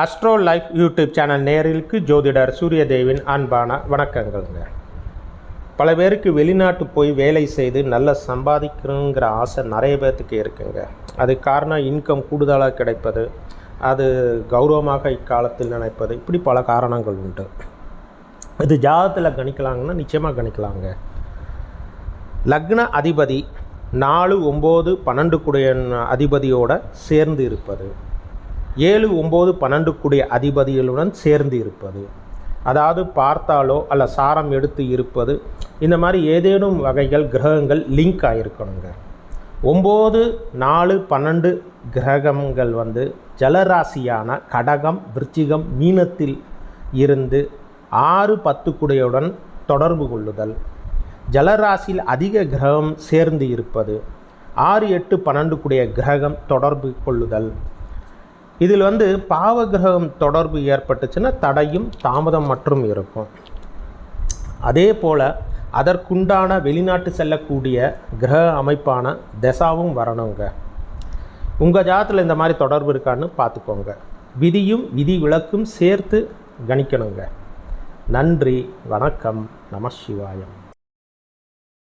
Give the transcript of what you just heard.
Astro life YouTube channel நேரிலுக்கு ஜோதிடர் சூரியதேவின் அன்பான வணக்கங்கள்ங்க. பல பேருக்கு வெளிநாட்டு போய் வேலை செய்து நல்லா சம்பாதிக்கணுங்கிற ஆசை நிறைய பேர்த்துக்கு இருக்குங்க. அது காரணம் இன்கம் கூடுதலாக கிடைப்பது அது கௌரவமாக இக்காலத்தில் நினைப்பது இப்படி பல காரணங்கள் உண்டு. இது ஜாதகத்தில் கணிக்கலாங்கன்னா நிச்சயமாக கணிக்கலாங்க. லக்ன அதிபதி நாலு ஒம்பது பன்னெண்டு கூடிய அதிபதியோடு சேர்ந்து இருப்பது. ஏழு ஒம்பது பன்னெண்டு அதிபதிகளுடன் சேர்ந்து இருப்பது. அதாவது பார்த்தாலோ அல்ல சாரம் எடுத்து இருப்பது. இந்த மாதிரி ஏதேனும் வகைகள் கிரகங்கள் லிங்க் ஆகிருக்கணுங்க ஒம்பது நாலு பன்னெண்டு கிரகங்கள் வந்து ஜலராசியான கடகம் விருச்சிகம் மீனத்தில் இருந்து ஆறு பத்து குடையுடன் தொடர்பு கொள்ளுதல். ஜலராசியில் அதிக கிரகம் சேர்ந்து இருப்பது. ஆறு எட்டு பன்னெண்டு கூடிய கிரகம் தொடர்பு கொள்ளுதல். இதில் வந்து பாவகிரகம் தொடர்பு ஏற்பட்டுச்சுன்னா தடையும் தாமதம் மற்றும் இருக்கும். அதே போல் அதற்குண்டான வெளிநாட்டு செல்லக்கூடிய கிரக அமைப்பான தசாவும் வரணுங்க. உங்கள் ஜாதத்தில் இந்த மாதிரி தொடர்பு இருக்கான்னு பார்த்துக்கோங்க. விதியும் விதி விளக்கும் சேர்த்து கணிக்கணுங்க. நன்றி வணக்கம் நம சிவாயம்.